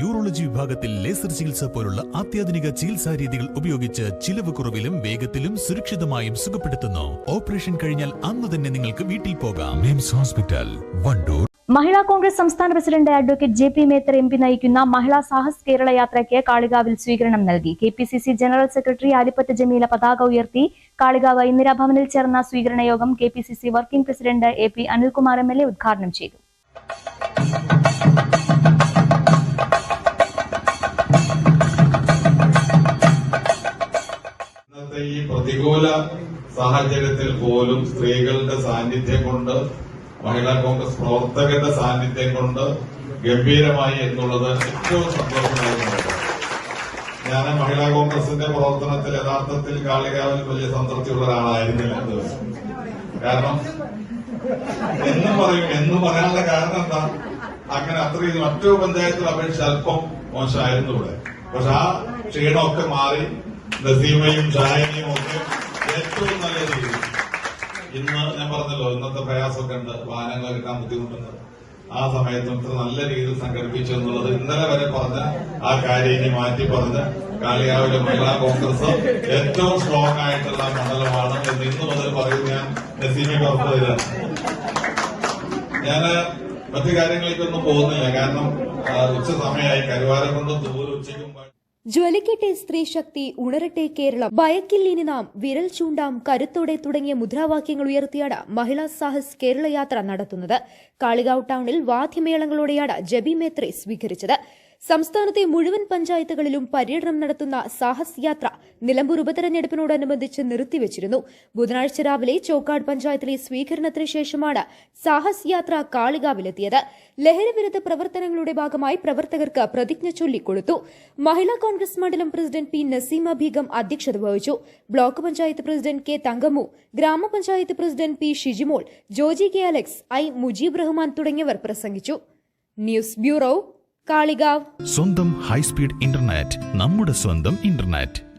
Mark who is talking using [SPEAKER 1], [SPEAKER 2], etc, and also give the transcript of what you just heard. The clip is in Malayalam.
[SPEAKER 1] യൂറോളജി വിഭാഗത്തിൽ ലേസർ ചികിത്സ പോലുള്ള അത്യാധുനിക ചികിത്സാ രീതികൾ ഉപയോഗിച്ച് ചിലവ് കുറവിലും വേഗത്തിലും സുരക്ഷിതമായും സുഖപ്പെടുത്തുന്നു. ഓപ്പറേഷൻ കഴിഞ്ഞാൽ അന്ന് തന്നെ നിങ്ങൾക്ക് വീട്ടിൽ പോകാം. MIMS hospital Wandoor.
[SPEAKER 2] മഹിളാ കോൺഗ്രസ് സംസ്ഥാന president advocate J P Mather M P നയിക്കുന്ന മഹിളാ സാഹസ് കേരള യാത്രയ്ക്ക് കാളികാവിൽ സ്വീകരണം നൽകി. K P C C general secretary Alipatta Jameela പതാക ഉയർത്തി. കാളികാവ് ഇന്ദിരാഭവനിൽ ചേർന്ന സ്വീകരണ യോഗം K P C C working president A P Anilkumar M L A ഉദ്ഘാടനം ചെയ്തു.
[SPEAKER 3] ഇന്നത്തെ ഈ പ്രതികൂല സാഹചര്യത്തിൽ പോലും സ്ത്രീകളുടെ സാന്നിധ്യം കൊണ്ട് മഹിളാ കോൺഗ്രസ് പ്രവർത്തകരുടെ സാന്നിധ്യം കൊണ്ട് ഗംഭീരമായി എന്നുള്ളത് ഏറ്റവും സന്തോഷമായിരുന്നു ഞാൻ മഹിളാ കോൺഗ്രസിന്റെ പ്രവർത്തനത്തിൽ യഥാർത്ഥത്തിൽ കാളികാവിൽ വലിയ സംതൃപ്തിയുള്ള ഒരാളായിരുന്നില്ല കാരണം എന്നും പറയും എന്നും പറയാനുള്ള കാരണം എന്താ? അങ്ങനെ അത്രയും മറ്റു പഞ്ചായത്തിൽ അപേക്ഷിച്ച് അല്പം മോശമായിരുന്നു ഇവിടെ. പക്ഷെ ആ ക്ഷീണമൊക്കെ മാറി നസീമയും ഷായനയും ഒക്കെ ഏറ്റവും നല്ല രീതിയിൽ. ഇന്ന് ഞാൻ പറഞ്ഞല്ലോ ഇന്നത്തെ പ്രയാസമൊക്കെ ഉണ്ട്. വാഹനങ്ങൾ കിട്ടാൻ ബുദ്ധിമുട്ടുണ്ട്. ആ സമയത്തും ഇത്ര നല്ല രീതിയിൽ സംഘടിപ്പിച്ചു എന്നുള്ളത് ഇന്നലെ വരെ പറഞ്ഞ ആ കാര്യം ഇനി മാറ്റി പറഞ്ഞ് കാളിയാവിലെ മഹിളാ കോൺഗ്രസ് ഏറ്റവും സ്ട്രോങ് ആയിട്ടുള്ള മണ്ഡലമാണ് എന്ന് ഇന്ന് മുതൽ പറയുന്ന ഞാൻ നസീമയ്ക്ക് ഉറപ്പ് തരാം. ഞാൻ മറ്റു കാര്യങ്ങളിലേക്കൊന്നും പോകുന്നില്ല. കാരണം ഉച്ച സമയമായി. കരുവാരം കൊണ്ട് ദൂരം ഉച്ചയ്ക്കും
[SPEAKER 4] ജ്വലിക്കട്ടെ സ്ത്രീ ശക്തി ഉണരട്ടെ കേരളം. ഭയക്കില്ലിനി നാം വിരൽ ചൂണ്ടാം കരുത്തോടെ തുടങ്ങിയ മുദ്രാവാക്യങ്ങൾ ഉയർത്തിയാണ് മഹിളാ സാഹസ് കേരള യാത്ര നടത്തുന്നത്. കാളികാവ് ടൗണിൽ വാദ്യമേളങ്ങളോടെയാണ് ജബി മേത്രി സ്വീകരിച്ചത്. സംസ്ഥാനത്തെ മുഴുവൻ പഞ്ചായത്തുകളിലും പര്യടനം നടത്തുന്ന സാഹസ് യാത്ര നിലമ്പൂർ ഉപതെരഞ്ഞെടുപ്പിനോടനുബന്ധിച്ച് നിർത്തിവച്ചിരുന്നു. ബുധനാഴ്ച രാവിലെ ചോക്കാട് പഞ്ചായത്തിലെ സ്വീകരണത്തിന് ശേഷമാണ് സാഹസ് യാത്ര കാളികാവിലെത്തിയത് ലഹരിവിരുദ്ധ പ്രവർത്തനങ്ങളുടെ ഭാഗമായി പ്രവർത്തകർക്ക് പ്രതിജ്ഞ ചൊല്ലിക്കൊടുത്തു. മഹിളാ കോൺഗ്രസ് മണ്ഡലം പ്രസിഡന്റ് പി നസീമ ബീഗം അധ്യക്ഷത വഹിച്ചു. Block panchayat president K Thankammu ഗ്രാമപഞ്ചായത്ത് president P Shijimol Joji K Alex I Mujeeb Rahman തുടങ്ങിയവർ പ്രസംഗിച്ചു. News bureau Kalikavu.
[SPEAKER 1] സ്വന്തം ഹൈസ്പീഡ് ഇന്റർനെറ്റ് നമ്മുടെ സ്വന്തം ഇന്റർനെറ്റ്.